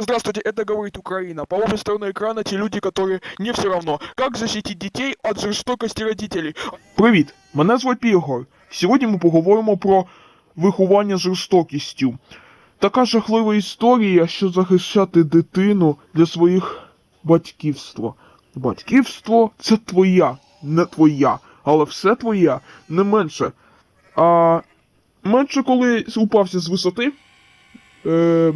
Здравствуйте, это говорит Украина. По обе стороны экрана те люди, которые не все равно. Как защитить детей от жорстокості родителей? Привіт, мене звуть Ігор. Сьогодні ми поговоримо про виховання жорстокістю. Така жахлива історія, що захищати дитину для своїх батьківства. Батьківство це твоя, не твоя, але все твоя, не менше. А менше коли упався з висоти. Е,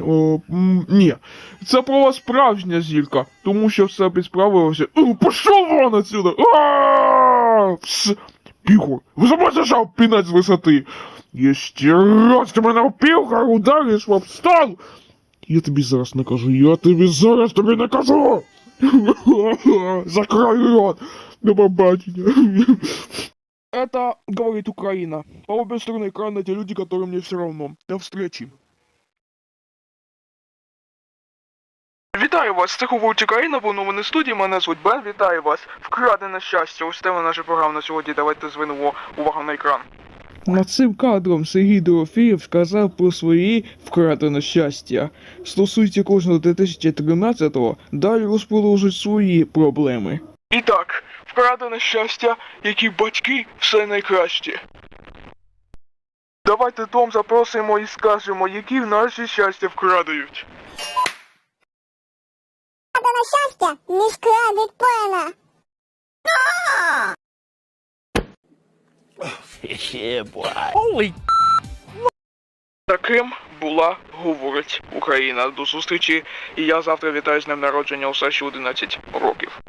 о, м, ні, це була справжня зірка, тому що все підсправилося. О, Пішов вон отсюда! А! Пс! Ігор, ви забудьте, що пінать з висоти. Ще раз ти мене пілка удариш в обстан. Я тобі зараз накажу, я тобі зараз тобі накажу. Закрой рот. До побачення. Это говорит Украина. По обе стороны экрана те люди, которым мне все равно. До встречи. Вітаю вас, це говорить Україна, новини студії, мене звуть Бен, вітаю вас. Вкрадене щастя, ось тема наша програма на сьогодні, давайте звернемо увагу на екран. Над цим кадром Сергій Дорофєєв сказав про свої вкрадене щастя. Стосується кожного 2013-го, далі розположить свої проблеми. І так, вкрадене щастя, які батьки все найкраще. Давайте Том запросимо і скажемо, які в наші щастя вкрадають. На щастя міська відпоїна. Таким була, говорить Україна. До зустрічі, і я завтра вітаю з днем народження у Саші 11 років.